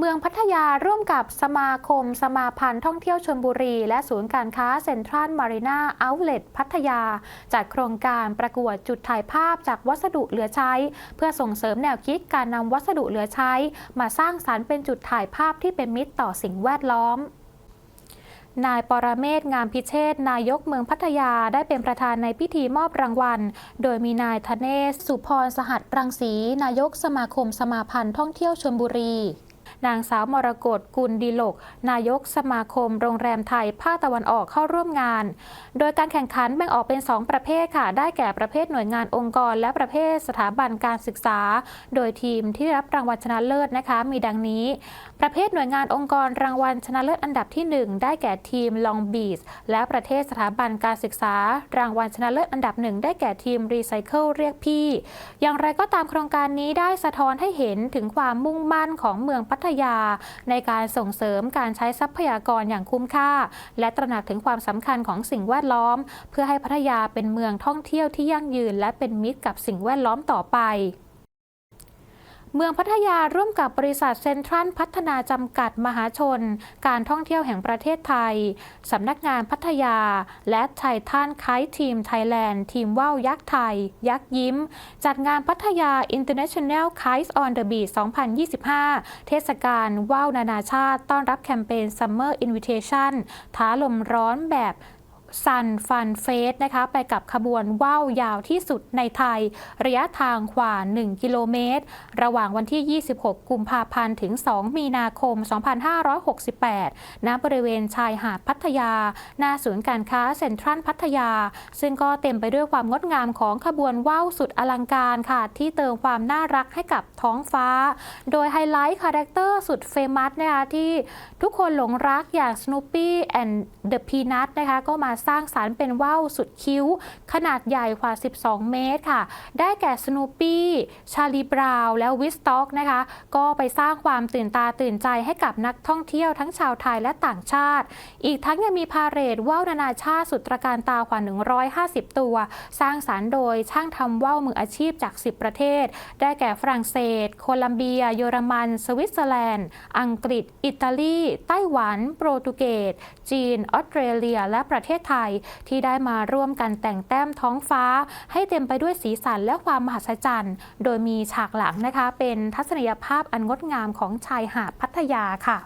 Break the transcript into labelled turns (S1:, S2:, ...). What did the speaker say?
S1: เมืองพัทยาร่วมกับสมาคม สมาพันธ์ท่องเที่ยวชลบุรี และศูนย์การค้าเซ็นทรัลมารีนาเอาท์เลทพัทยา จัดโครงการประกวดจุดถ่ายภาพจากวัสดุเหลือใช้ เพื่อส่งเสริมแนวคิดการนำวัสดุเหลือใช้ มาสร้างสารรค์เป็นจุดถ่ายภาพที่เป็นมิตรต่อสิ่งแวดล้อมนายปรเมศงามพิเชษนายกเมืองพัทยาได้เป็นประธานในพิธีมอบรางวัล โดยมีนายธเนศสุพรสหัสรังสี นายกสมาคมสมาพันธ์ท่องเที่ยวชลบุรี นางสาวมรกตกุลดีโลก นายกสมาคมโรงแรมไทยภาคตะวันออกเข้าร่วมงาน โดยการแข่งขันแบ่งออกเป็น 2 ประเภทค่ะ ได้แก่ประเภทหน่วยงานองค์กร และประเภทสถาบันการศึกษา โดยทีมที่รับรางวัลชนะเลิศนะคะ มีดังนี้ ประเภทหน่วยงานองค์กรรางวัลชนะเลิศอันดับที่ 1 ได้แก่ทีมลองบีชและประเทศสถาบันการศึกษา รางวัลชนะเลิศอันดับหนึ่งได้แก่ทีมรีไซเคิลเรียกพี่ อย่างไรก็ตามโครงการนี้ได้สะท้อนให้เห็นถึงความมุ่งมั่นของเมืองพัทยา ในการส่งเสริมการใช้ทรัพยากรอย่างคุ้มค่า และตระหนักถึงความสำคัญของสิ่งแวดล้อม เพื่อให้พัทยาเป็นเมืองท่องเที่ยวที่ยั่งยืน และเป็นมิตรกับสิ่งแวดล้อมต่อไป เมืองพัทยาร่วมกับบริษัทเซ็นทรัลพัฒนาจำกัดมหาชน การท่องเที่ยวแห่งประเทศไทย สำนักงานพัทยา และไททันไคทีมไทยแลนด์ ทีมว่าวยักษ์ไทย ยักษ์ยิ้ม จัดงานพัทยา International Kites on the Beach 2025 เทศกาลว่าวนานาชาติ ต้อนรับแคมเปญ Summer Invitation ท้าลมร้อนแบบ ซันฟันเฟสนะคะไปกับขบวนว่าวยาวที่สุดในไทย ระยะทางกว่า 1 กิโลเมตร ระหว่างวันที่ 26 กุมภาพันธ์ถึง 2 มีนาคม 2568 ณ บริเวณชายหาดพัทยา หน้าศูนย์การค้าเซ็นทรัลพัทยา ซึ่งก็เต็มไปด้วยความงดงามของขบวนว่าวสุดอลังการค่ะ ที่เติมความน่ารักให้กับท้องฟ้า โดยไฮไลท์คาแรคเตอร์สุดเฟมัสนะคะที่ทุกคนหลงรักอย่าง Snoopy and the Peanut นะคะก็มาสร้างสารรค์เป็นว่าวสุดคิ้ว ขนาดใหญ่กว่า 12 เมตรค่ะ ได้แก่ Snoopy ชาลีบราวและวิสต็อกนะคะ ก็ไปสร้างความตื่นตาตื่นใจให้กับนักท่องเที่ยวทั้งชาวไทยและต่างชาติ อีกทั้งยังมีพาเหรดว่าวนานาชาติสุดตระการตากว่า 150 ตัว สร้างสารรค์โดยช่างทำว่าวมืออาชีพจาก 10 ประเทศ ได้แก่ฝรั่งเศส โคลัมเบีย เยอรมัน สวิตเซอร์แลนด์ อังกฤษ อิตาลี ไต้หวัน โปรตุเกส จีน ออสเตรเลีย และประเทศไทย ที่ได้มาร่วมกันแต่งแต้มท้องฟ้า ให้เต็มไปด้วยสีสันและความมหัศจรรย์ โดยมีฉากหลังนะคะ เป็นทัศนียภาพอันงดงามของชายหาดพัทยาค่ะ